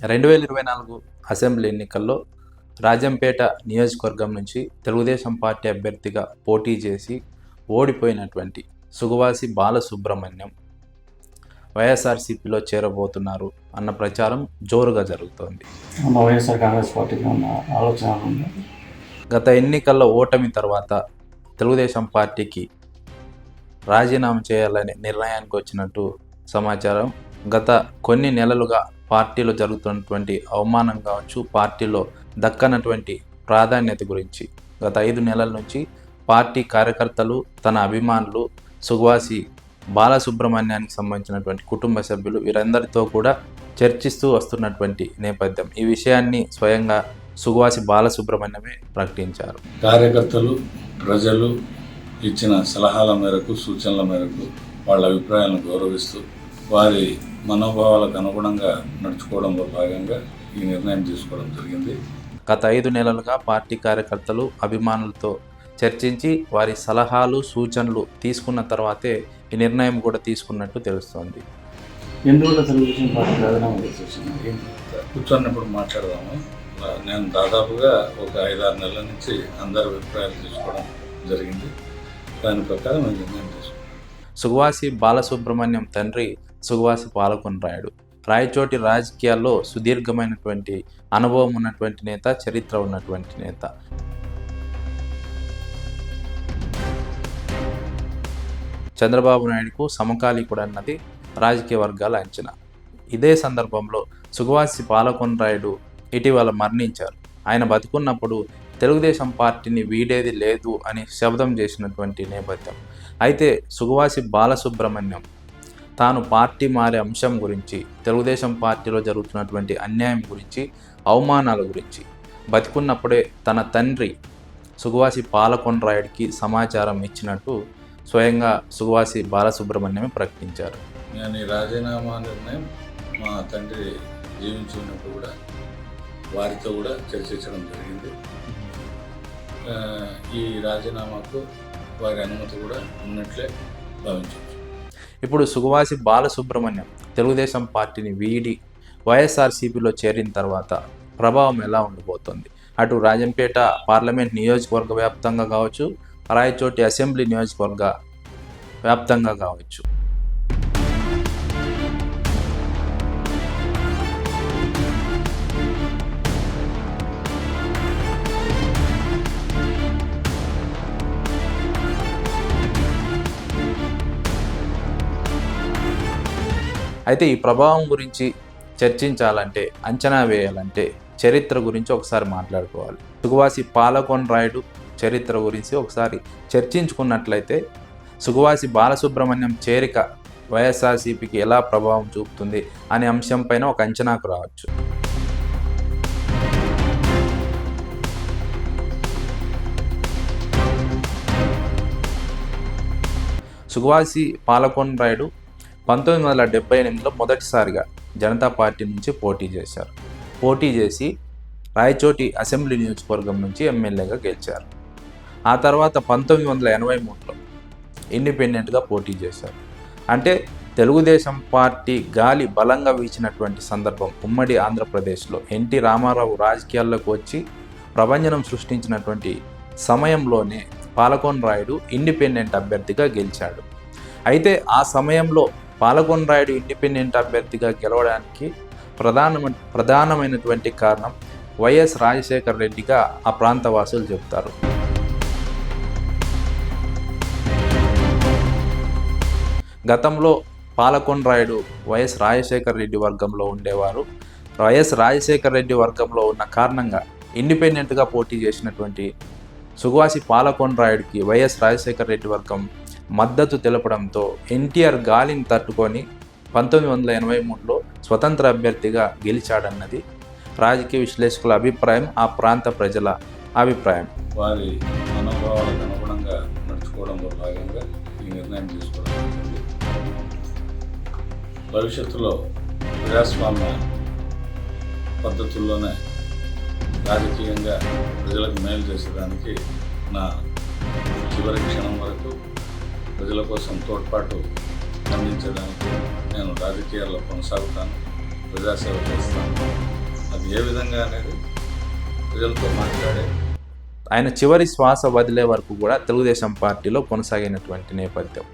రెండు వేల ఇరవై నాలుగు అసెంబ్లీ ఎన్నికల్లో రాజంపేట నియోజకవర్గం నుంచి తెలుగుదేశం పార్టీ అభ్యర్థిగా పోటీ చేసి ఓడిపోయినటువంటి సుగవాసి బాలసుబ్రహ్మణ్యం వైఎస్ఆర్సీపీలో చేరబోతున్నారు అన్న ప్రచారం జోరుగా జరుగుతోంది. వైఎస్ఆర్ కాంగ్రెస్ పార్టీకి ఉన్న ఆలోచన గత ఎన్నికల్లో ఓటమి తర్వాత తెలుగుదేశం పార్టీకి రాజీనామా చేయాలనే నిర్ణయానికి వచ్చినట్టు సమాచారం గత కొన్ని నెలలుగా పార్టీలో జరుగుతున్నటువంటి అవమానం కావచ్చు పార్టీలో దక్కనటువంటి ప్రాధాన్యత గురించి. గత ఐదు నెలల నుంచి పార్టీ కార్యకర్తలు తన అభిమానులు సుగవాసి బాలసుబ్రహ్మణ్యానికి సంబంధించినటువంటి కుటుంబ సభ్యులు వీరందరితో కూడా చర్చిస్తూ వస్తున్నటువంటి నేపథ్యం. ఈ విషయాన్ని స్వయంగా సుగవాసి బాలసుబ్రహ్మణ్యమే ప్రకటించారు. కార్యకర్తలు ప్రజలు ఇచ్చిన సలహాల మేరకు సూచనల మేరకు వాళ్ళ అభిప్రాయాలను గౌరవిస్తూ వారి మనోభావాలకు అనుగుణంగా నడుచుకోవడంలో భాగంగా ఈ నిర్ణయం తీసుకోవడం జరిగింది. గత ఐదు నెలలుగా పార్టీ కార్యకర్తలు అభిమానులతో చర్చించి వారి సలహాలు సూచనలు తీసుకున్న తర్వాతే ఈ నిర్ణయం కూడా తీసుకున్నట్టు తెలుస్తోంది. ఎందువల్ల తెలుగుదేశం పార్టీ? కూర్చొన్నప్పుడు మాట్లాడదాము. నేను దాదాపుగా ఒక ఐదారు నెలల నుంచి అందరి అభిప్రాయాలు తీసుకోవడం జరిగింది. దాని ప్రకారం నిర్ణయం తీసుకున్నాను. సుగవాసి బాలసుబ్రహ్మణ్యం తండ్రి సుగవాసి పాలకొనరాయుడు రాయచోటి రాజకీయాల్లో సుదీర్ఘమైనటువంటి అనుభవం ఉన్నటువంటి నేత చరిత్ర ఉన్నటువంటి నేత. చంద్రబాబు నాయుడుకు సమకాలీకుడు అన్నది రాజకీయ వర్గాల అంచనా. ఇదే సందర్భంలో సుగవాసి పాలకొనరాయుడు ఇటీవల మరణించారు. ఆయన బతుకున్నప్పుడు తెలుగుదేశం పార్టీని వీడేది లేదు అని శబ్దం చేసినటువంటి నేపథ్యం. అయితే సుగవాసి బాలసుబ్రహ్మణ్యం తాను పార్టీ మారే అంశం గురించి తెలుగుదేశం పార్టీలో జరుగుతున్నటువంటి అన్యాయం గురించి అవమానాల గురించి. బతికున్నప్పుడే తన తండ్రి సుగవాసి పాలకొండరాయుడికి సమాచారం ఇచ్చినట్టు స్వయంగా సుగవాసి బాలసుబ్రహ్మణ్యమే ప్రకటించారు. నేను రాజీనామా నిర్ణయం మా తండ్రి జీవించినప్పుడు కూడా వారితో కూడా చర్చించడం జరిగింది. ఈ రాజీనామాకు వారి అనుమతి కూడా ఉన్నట్లే భావించవచ్చు. ఇప్పుడు సుగవాసి బాలసుబ్రహ్మణ్యం తెలుగుదేశం పార్టీని వీడి వైఎస్ఆర్సీపీలో చేరిన తర్వాత ప్రభావం ఎలా ఉండబోతోంది అటు రాజంపేట పార్లమెంట్ నియోజకవర్గ వ్యాప్తంగా కావచ్చు రాయచోటి అసెంబ్లీ నియోజకవర్గ వ్యాప్తంగా కావచ్చు. అయితే ఈ ప్రభావం గురించి చర్చించాలంటే అంచనా వేయాలంటే చరిత్ర గురించి ఒకసారి మాట్లాడుకోవాలి. సుగవాసి పాలకొన్ రాయుడు చరిత్ర గురించి ఒకసారి చర్చించుకున్నట్లయితే సుగవాసి బాలసుబ్రహ్మణ్యం చేరిక వైఎస్ఆర్సీపీకి ఎలా ప్రభావం చూపుతుంది అనే అంశంపైన ఒక అంచనాకు రావచ్చు. సుగవాసి పాలకొన్ రాయుడు పంతొమ్మిది వందల డెబ్బై ఎనిమిదిలో మొదటిసారిగా జనతా పార్టీ నుంచి పోటీ చేశారు. పోటీ చేసి రాయచోటి అసెంబ్లీ నియోజకవర్గం నుంచి ఎమ్మెల్యేగా గెలిచారు. ఆ తర్వాత పంతొమ్మిది వందల ఎనభై మూడులో ఇండిపెండెంట్గా పోటీ చేశారు. అంటే తెలుగుదేశం పార్టీ గాలి బలంగా వీచినటువంటి సందర్భం ఉమ్మడి ఆంధ్రప్రదేశ్లో ఎన్టీ రామారావు రాజకీయాల్లోకి వచ్చి ప్రభంజనం సృష్టించినటువంటి సమయంలోనే పాలకోన్ రాయుడు ఇండిపెండెంట్ అభ్యర్థిగా గెలిచాడు. అయితే ఆ సమయంలో పాలకొండరాయుడు ఇండిపెండెంట్ అభ్యర్థిగా గెలవడానికి ప్రధాన ప్రధానమైనటువంటి కారణం వైఎస్ రాజశేఖర రెడ్డిగా ఆ ప్రాంత వాసులు చెప్తారు గతంలో పాలకొండరాయుడు వైఎస్ రాజశేఖర రెడ్డి వర్గంలో ఉండేవారు. వైఎస్ రాజశేఖర రెడ్డి వర్గంలో ఉన్న కారణంగా ఇండిపెండెంట్గా పోటీ చేసినటువంటి సుగవాసి పాలకొండరాయుడికి వైఎస్ రాజశేఖర రెడ్డి వర్గం మద్దతు తెలపడంతో ఎన్టీఆర్ గాలిని తట్టుకొని పంతొమ్మిది వందల ఎనభై మూడులో స్వతంత్ర అభ్యర్థిగా గెలిచాడన్నది రాజకీయ విశ్లేషకుల అభిప్రాయం ఆ ప్రాంత ప్రజల అభిప్రాయం. వారి మనోభావాలకు అనుగుణంగా నడుచుకోవడంలో భాగంగా ఈ నిర్ణయం తీసుకోవడం జరిగింది. భవిష్యత్తులో ప్రజాస్వామ్య పద్ధతుల్లోనే రాజకీయంగా ప్రజలకు మేలు చేసేదానికి నా చివరి క్షణం వరకు ప్రజల కోసం తోడ్పాటు అందించడానికి నేను రాజకీయాల్లో కొనసాగుతాను ప్రజాసేవ చేస్తాను. అది ఏ విధంగా అనేది ప్రజలతో మాట్లాడే ఆయన చివరి శ్వాస వదిలే వరకు కూడా తెలుగుదేశం పార్టీలో కొనసాగినటువంటి నేపథ్యం.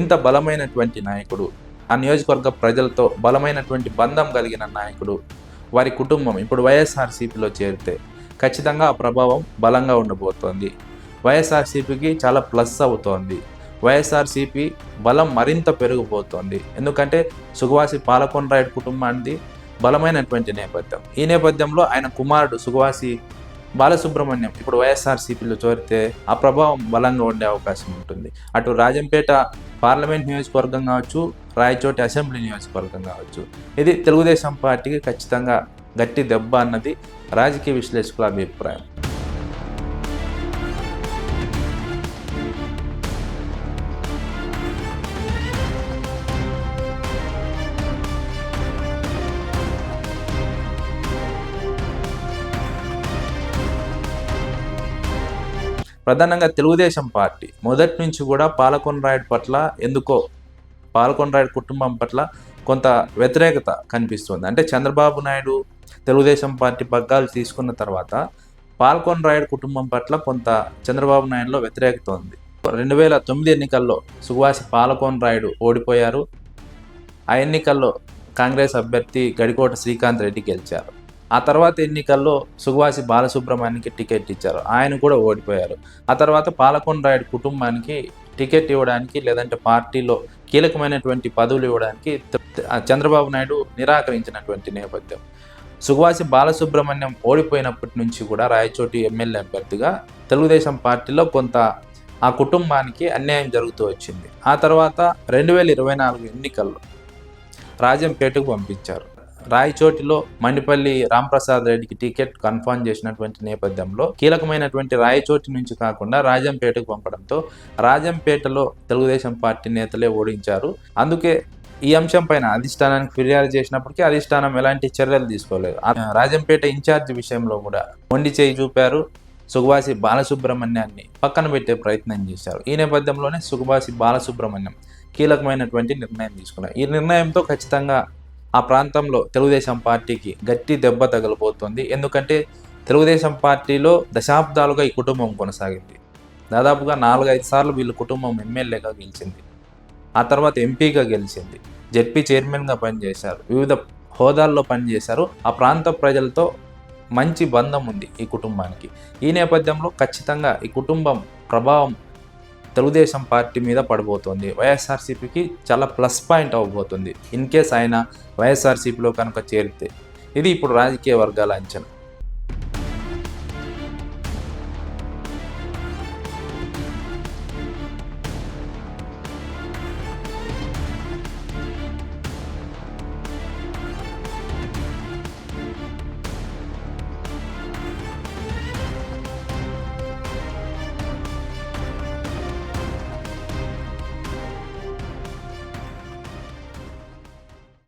ఇంత బలమైనటువంటి నాయకుడు ఆ నియోజకవర్గ ప్రజలతో బలమైనటువంటి బంధం కలిగిన నాయకుడు వారి కుటుంబం ఇప్పుడు వైఎస్ఆర్సీపీలో చేరితే ఖచ్చితంగా ఆ ప్రభావం బలంగా ఉండబోతోంది. వైఎస్ఆర్సీపీకి చాలా ప్లస్ అవుతోంది. వైఎస్ఆర్సీపీ బలం మరింత పెరిగిపోతోంది. ఎందుకంటే సుగవాసి పాలకొండరాయుడు కుటుంబానికి బలమైనటువంటి నేపథ్యం. ఈ నేపథ్యంలో ఆయన కుమారుడు సుగవాసి బాలసుబ్రహ్మణ్యం ఇప్పుడు వైఎస్ఆర్సీపీలో చేరితే ఆ ప్రభావం బలంగా ఉండే అవకాశం ఉంటుంది. అటు రాజంపేట పార్లమెంట్ నియోజకవర్గం కావచ్చు రాయచోటి అసెంబ్లీ నియోజకవర్గం కావచ్చు. ఇది తెలుగుదేశం పార్టీకి ఖచ్చితంగా గట్టి దెబ్బ అన్నది రాజకీయ విశ్లేషకుల అభిప్రాయం. ప్రధానంగా తెలుగుదేశం పార్టీ. మొదటి నుంచి కూడా పాలకొండరాయుడు పట్ల ఎందుకో పాలకొండరాయుడు కుటుంబం పట్ల కొంత వ్యతిరేకత కనిపిస్తుంది. అంటే చంద్రబాబు నాయుడు తెలుగుదేశం పార్టీ పగ్గాలు తీసుకున్న తర్వాత పాలకొండరాయుడు కుటుంబం పట్ల కొంత చంద్రబాబు నాయుడులో వ్యతిరేకత ఉంది. రెండు వేల తొమ్మిది ఎన్నికల్లో సువాసి పాలకొండరాయుడు ఓడిపోయారు. ఆ ఎన్నికల్లో కాంగ్రెస్ అభ్యర్థి గడికోట శ్రీకాంత్ రెడ్డి గెలిచారు. ఆ తర్వాత ఎన్నికల్లో సుగవాసి బాలసుబ్రహ్మణ్యానికి టికెట్ ఇచ్చారు. ఆయన కూడా ఓడిపోయారు. ఆ తర్వాత పాలకొండరాయుడు కుటుంబానికి టికెట్ ఇవ్వడానికి లేదంటే పార్టీలో కీలకమైనటువంటి పదవులు ఇవ్వడానికి చంద్రబాబు నాయుడు నిరాకరించినటువంటి నేపథ్యం. సుగవాసి బాలసుబ్రహ్మణ్యం ఓడిపోయినప్పటి నుంచి కూడా రాయచోటి ఎమ్మెల్యే అభ్యర్థిగా తెలుగుదేశం పార్టీలో కొంత ఆ కుటుంబానికి అన్యాయం జరుగుతూ వచ్చింది. ఆ తర్వాత రెండు వేల ఇరవై నాలుగు ఎన్నికల్లో రాజంపేటకు పంపించారు. రాయచోటిలో మండిపల్లి రాంప్రసాద్ రెడ్డికి టికెట్ కన్ఫర్మ్ చేసినటువంటి నేపథ్యంలో కీలకమైనటువంటి రాయచోటి నుంచి కాకుండా రాజంపేటకు పంపడంతో రాజంపేటలో తెలుగుదేశం పార్టీ నేతలే ఓడించారు. అందుకే ఈ అంశం పైన అధిష్టానానికి ఫిర్యాదు చేసినప్పటికీ అధిష్టానం ఎలాంటి చర్యలు తీసుకోలేదు. రాజంపేట ఇన్ఛార్జ్ విషయంలో కూడా మొండి చేయి చూపారు సుగవాసి బాలసుబ్రహ్మణ్యాన్ని పక్కన పెట్టే ప్రయత్నం చేశారు. ఈ నేపథ్యంలోనే సుగవాసి బాలసుబ్రహ్మణ్యం కీలకమైనటువంటి నిర్ణయం తీసుకున్నారు. ఈ నిర్ణయంతో ఖచ్చితంగా ఆ ప్రాంతంలో తెలుగుదేశం పార్టీకి గట్టి దెబ్బ తగలబోతోంది ఎందుకంటే తెలుగుదేశం పార్టీలో దశాబ్దాలుగా ఈ కుటుంబం కొనసాగింది. దాదాపుగా నాలుగైదు సార్లు వీళ్ళ కుటుంబం ఎమ్మెల్యేగా గెలిచింది. ఆ తర్వాత ఎంపీగా గెలిచింది. జెడ్పీ చైర్మన్గా పనిచేశారు. వివిధ హోదాల్లో పనిచేశారు. ఆ ప్రాంత ప్రజలతో మంచి బంధం ఉంది ఈ కుటుంబానికి. ఈ నేపథ్యంలో ఖచ్చితంగా ఈ కుటుంబం ప్రభావం తెలుగుదేశం పార్టీ మీద పడబోతోంది. వైఎస్ఆర్సీపీకి చాలా ప్లస్ పాయింట్ అవ్వబోతుంది ఇన్ కేస్ ఆయన వైఎస్ఆర్సీపీలో కనుక చేరితే. ఇది ఇప్పుడు రాజకీయ వర్గాల అంచనా.